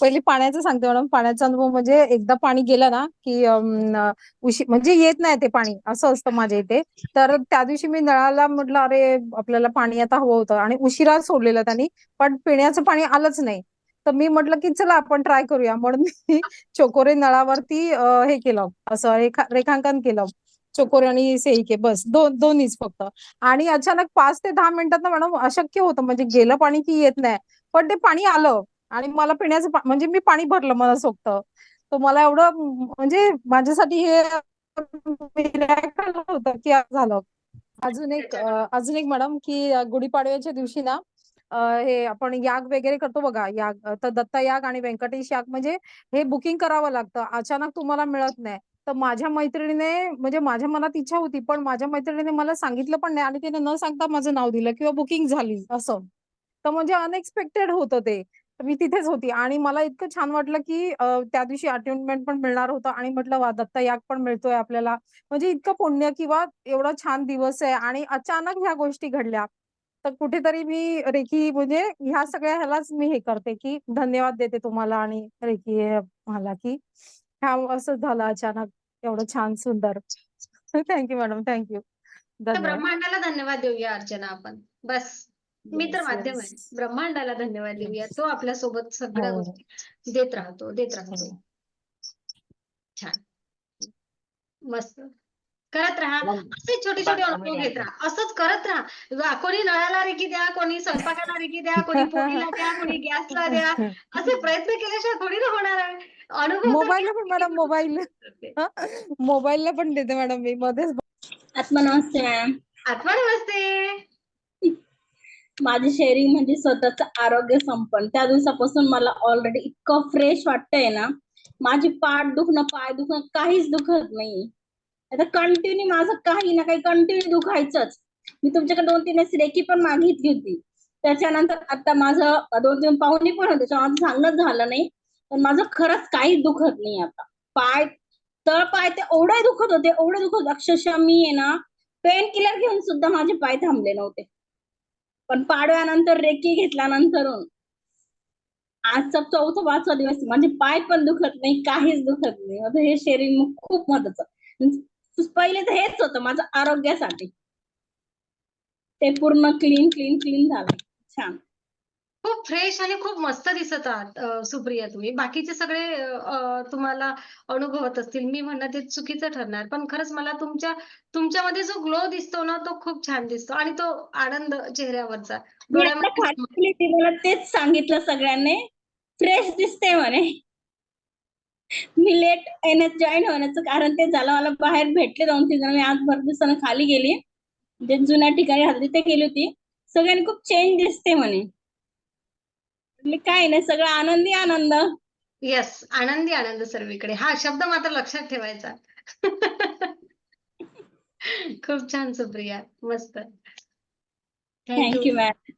पहिले पाण्याचं सांगते मॅडम. पाण्याचा अनुभव म्हणजे एकदा पाणी गेलं ना की उशी म्हणजे येत नाही ते पाणी. असं असतं माझ्या इथे. तर त्या दिवशी मी नळाला म्हटलं अरे आपल्याला पाणी आता हवं होतं. आणि उशिरा सोडलेलं त्यांनी. पण पिण्याचं पाणी आलंच नाही. तर मी म्हटलं की चला आपण ट्राय करूया. म्हणून मी चोकोरे नळावरती हे केलं. असं रेखा रेखांकन केलं. चोकोरे आणि सेईके बस. दोन दोन्हीच फक्त. आणि अचानक पाच ते दहा मिनिटात ना मॅडम अशक्य होतं. म्हणजे गेलं पाणी की येत नाही. पण ते पाणी आलं. आणि मला पिण्याचं म्हणजे मी पाणी भरलं मला मनसोक्त तर मला एवढं म्हणजे माझ्यासाठी हे होतं की झालं. अजून एक अजून एक मॅडम की गुढीपाडव्याच्या दिवशी ना हे आपण याग वगैरे करतो बघा याग तर दत्ता याग आणि व्यंकटेश याग म्हणजे हे बुकिंग करावं लागतं. अचानक तुम्हाला मिळत नाही. तर माझ्या मैत्रिणीने म्हणजे माझ्या मनात इच्छा होती पण माझ्या मैत्रिणीने मला सांगितलं पण नाही आणि तिने न सांगता माझं नाव दिलं किंवा बुकिंग झाली असं. तर म्हणजे अनएक्सपेक्टेड होतं ते. मी तिथेच होती आणि मला इतकं छान वाटलं की त्या दिवशी अटेंडमेंट पण मिळणार होतं आणि म्हटलं वा दत्ता याग पण मिळतोय आपल्याला. म्हणजे इतकं पुण्य किंवा एवढा छान दिवस आहे आणि अचानक ह्या गोष्टी घडल्या. तर कुठेतरी मी रेखी म्हणजे ह्या सगळ्या ह्यालाच मी हे करते की धन्यवाद देते तुम्हाला आणि रेखी मला की ह्या असं झालं अचानक. एवढं छान सुंदर. थँक्यू मॅडम थँक्यू ब्रह्मांडाला धन्यवाद देऊया अर्चना आपण. बस. मी तर माध्यम. आहे. ब्रह्मांडाला धन्यवाद देऊया. तो आपल्यासोबत सगळ्या हो. गोष्टी देत राहतो देत राहतो. हो. छान. मस्त. करत राहा. असे छोटे छोटे अनुभव घेत राहा. असंच करत राहा. वा- कोणी नळाला रेकी द्या कोणी स्वयंपाकाला रेकी द्या कोणी पोळीला द्या कोणी गॅसला द्या. असे प्रयत्न केल्याशिवाय थोडी ना होणार आहे. अनुभव मोबाईलला पण. Madam mobile. मोबाईलला पण देते मॅडम मी. मध्येच आत्मा नमस्ते मॅम. आत्मा नमस्ते. माझी शेअरिंग म्हणजे स्वतःचं आरोग्य संपन्न. त्या दिवसापासून मला ऑलरेडी इतकं फ्रेश वाटतंय ना माझी पाठ दुखणं पाय दुखणं काहीच दुखत नाही. आता कंटिन्यू माझं काही ना काही कंटिन्यू दुखायचंच. मी तुमच्याकडे दोन तीन वेळेस रेकी पण मागितली होती. त्याच्यानंतर आता माझं दोन तीन पाहुणे पण होते माझं सांगणंच झालं नाही. पण माझं खरंच काहीच दुखत नाही आता. पाय तळ पाय ते एवढे दुखत होते एवढे दुखत अक्षरशः मी आहे ना पेन किलर घेऊन सुद्धा माझे पाय थांबले नव्हते. पण पाडव्यानंतर रेकी घेतल्यानंतरून आजचा चौथा पाचवा दिवस माझे पाय पण दुखत नाही काहीच दुखत नाही. माझं हे शेअरिंग खूप महत्वाचं म्हणजे पहिले तर हेच होतं माझं आरोग्यासाठी. ते पूर्ण क्लीन क्लीन क्लीन झालं. छान. खूप फ्रेश आणि खूप मस्त दिसत आहात सुप्रिया तुम्ही. बाकीचे सगळे तुम्हाला अनुभवत असतील. मी म्हणणं ते चुकीचं ठरणार. पण खरंच मला तुमच्या तुमच्यामध्ये जो ग्लो दिसतो ना तो खूप छान दिसतो. आणि तो आनंद चेहऱ्यावरचा. डोळ्यामध्ये तेच सांगितलं सगळ्यांनी. फ्रेश दिसते म्हणे. मी लेट येण्यात जॉईन होण्याचं कारण ते झालं. मला बाहेर भेटले दोन तीन जण. मी आज भर दिवसानं खाली गेली. जे जुन्या ठिकाणी राहते तिथे गेली होती. सगळ्यांनी खूप चेंज दिसते म्हणे. काय नाही सगळं आनंदी आनंद. येस आनंदी आनंद सर्वीकडे. हा शब्द मात्र लक्षात ठेवायचा. खूप छान सुप्रिया. मस्त. Thank you thank you ma'am